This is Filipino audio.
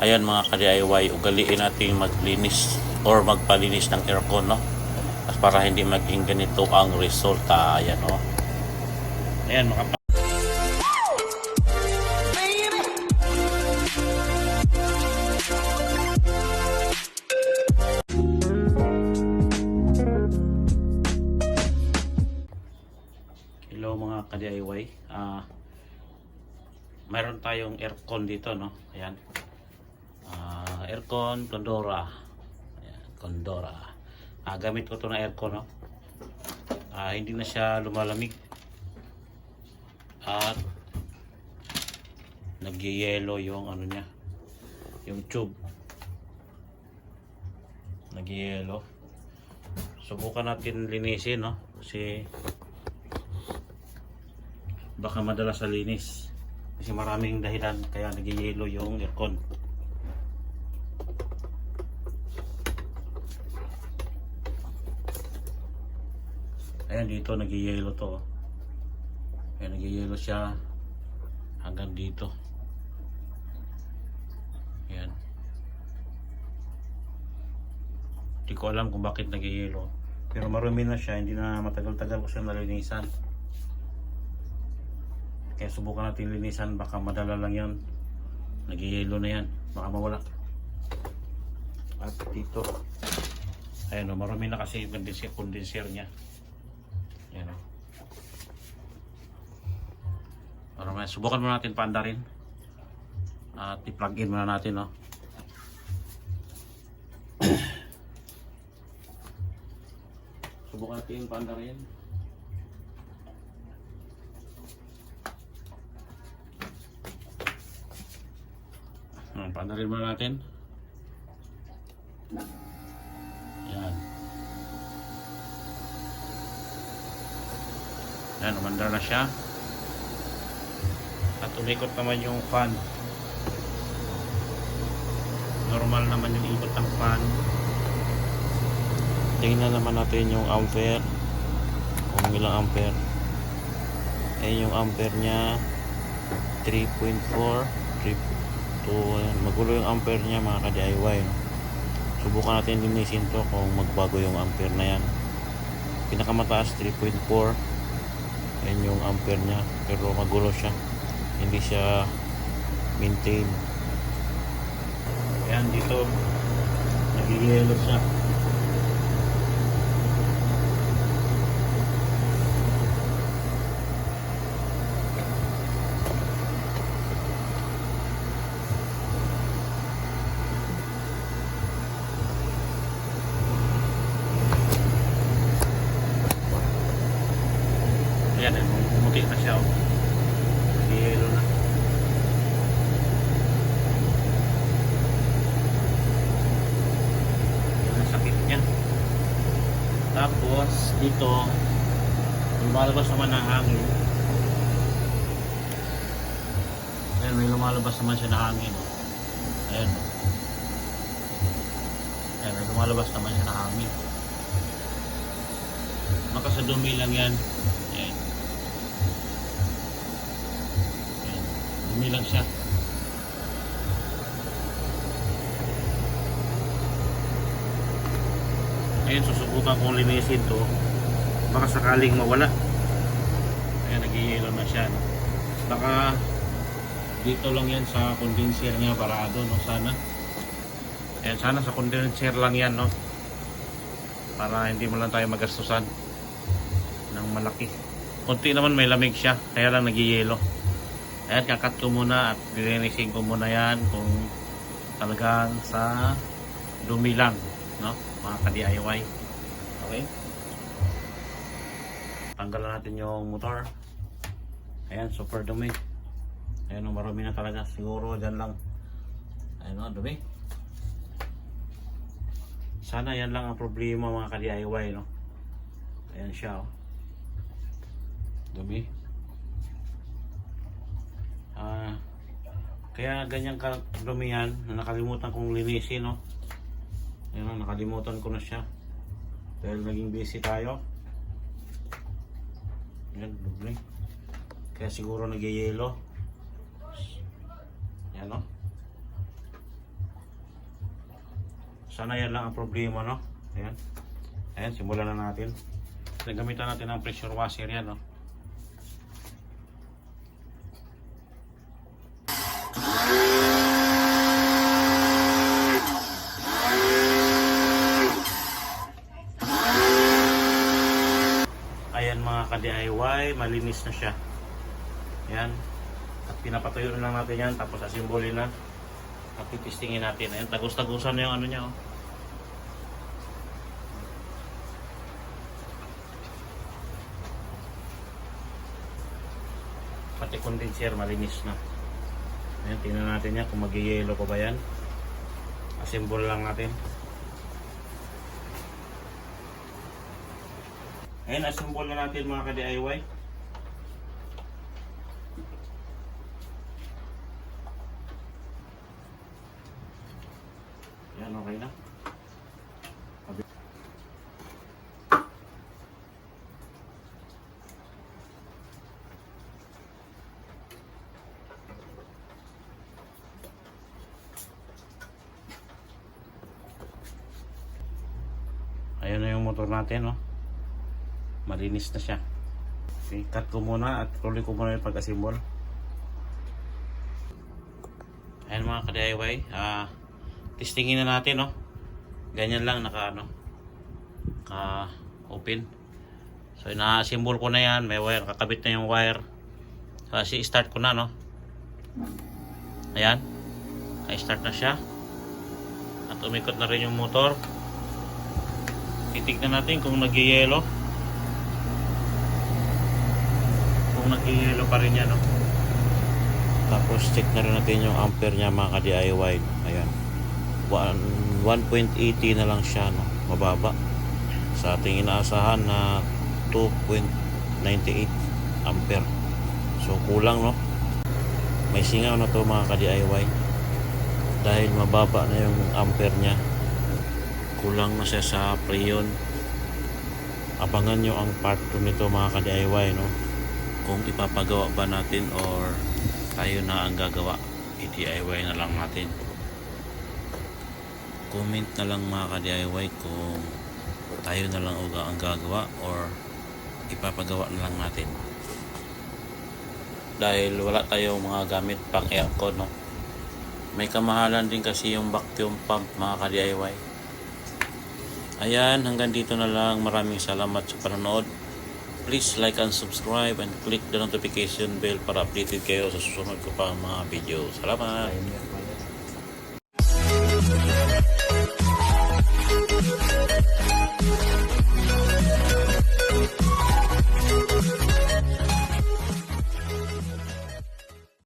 Ayan mga ka-DIY, ugaliin natin maglinis or magpalinis ng aircon, no? Para hindi maging ganito ang resulta. Ayan, no? Ayan, mga Hello mga ka-DIY. Ah, mayroon tayong aircon dito, no? Ayan. Aircon Condora. Ayan, Condora. Ah, gamit ko to na aircon, no? Ah, hindi na siya lumalamig. At nagyayelo yung ano niya. Yung tube. Nagyayelo. Subukan natin linisin, no? Kasi baka madala sa linis kasi maraming dahilan kaya nagyayelo yung aircon ayan dito nagyayelo to. Oh. ayan nagyayelo siya. Hanggang dito. Ayan. Hindi ko alam kung bakit nagyayelo. Pero marumi na siya. Hindi na matagal-tagal ko siya nalinisan. Kaya subukan natin linisan, baka madala lang yan. Nagyayelo na yan, baka mawala. At dito, ayan o, marami na kasi yung condenser niya. Ayan o. Marami, subukan muna natin panda rin. At i-plug in muna natin o. Subukan natin yung panda rin. Hmm, panarin mo natin. Yan. Yan, umandar na siya. At umikot naman yung fan. Normal naman yung ikot ng fan. Tingnan naman natin yung ampere. Kung ilang ampere. Ayan yung ampere niya. 3.4. 3. So, ayan, magulo yung ampere niya mga ka-DIY. No? Subukan natin linisin to kung magbago yung ampere na yan. Pinakamataas 3.4. Ayan yung ampere niya. Pero magulo siya. Hindi siya maintain. Ayan dito. Nagigilo siya. Ayan, eh, pumuti na siya. Oh. Nagigilo na. Yan ang sakit niya. Tapos, dito, lumalabas naman ng hangin. Ayan, may lumalabas naman siya na hangin. Ayan. Ayan, may lumalabas naman siya na hangin. Makasadumi lang yan. Ayan. Ayan. Dumi lang siya. Ngayon, susubukan kong linisin to. Baka sakaling mawala. Ayan, nag-yellow na siya. Baka dito lang yan sa condenser niya parado, no? Sana. Ayan, sana sa condenser lang yan, no? Para hindi mo lang tayo magastusan ng malaki. Kunti naman may lamig siya, kaya lang nag-yellow. Ayan, kakat ko muna at lilinisin ko muna yan kung talagang sa dumi lang, no? Mga ka-DIY. Okay? Tanggalan natin yung motor. Ayan, super dumi. Ayan, oh, marami na talaga. Siguro dyan lang. Ayan, oh, dumi. Sana yan lang ang problema mga ka-DIY, no? Ayan siya, oh. Dumi. Ah, kaya ganyan kadumihan na nakalimutan kong linisin, no? Ayan, oh, nakalimutan ko na siya dahil naging busy tayo. Yan doble. Kaya siguro nagyayelo. Yan no? Sana yan lang ang problema no? Ayan. Ayan simulan na natin. Nagamitan natin ang pressure washer yan no? Ayan mga ka-DIY, malinis na siya. Ayan. At pinapatuyo na lang natin yan, tapos asimboli na. At titistingin natin. Ayan, tagus-tagusan na yung ano niya, oh. Pati condenser, malinis na. Ayan, tingnan natin yan kung mag-yellow pa ba yan. Assemble lang natin. Ayan, assemble na natin mga ka-DIY. Yan, okay na. Ayan na yung motor natin, no? Malinis na siya. Okay, cut ko muna at tuloy ko muna yung pag-assemble. Ayan mga ka-DIY, ah, testingin na natin, no? Ganyan lang, naka, ano, ka open. So, ina-assemble ko na yan, may wire, kakabit na yung wire. So, si-start ko na, no? Ayan, na-start na siya. At umikot na rin yung motor. Titignan natin kung nag-yellow. Kung nag-yellow pa rin yan, no? Tapos check na rin natin yung ampere niya mga ka-DIY. Ayan. One- 1.80 na lang siya, no? Mababa. Sa ating inaasahan na 2.98 ampere. So kulang, no? May singaw na to mga ka-DIY. Dahil mababa na yung ampere niya. Kulang na siya sa preyon. Abangan nyo ang part 2 nito mga ka-DIY, no? Kung ipapagawa ba natin or tayo na ang gagawa. I-DIY na lang natin. Comment na lang mga ka-DIY kung tayo na lang uga ang gagawa or ipapagawa na lang natin. Dahil wala tayong mga gamit pang aircon, no? May kamahalan din kasi yung vacuum pump mga ka-DIY. Ayan, hanggang dito na lang. Maraming salamat sa panonood. Please like and subscribe and click the notification bell para updated kayo sa susunod ko pang mga video. Salamat!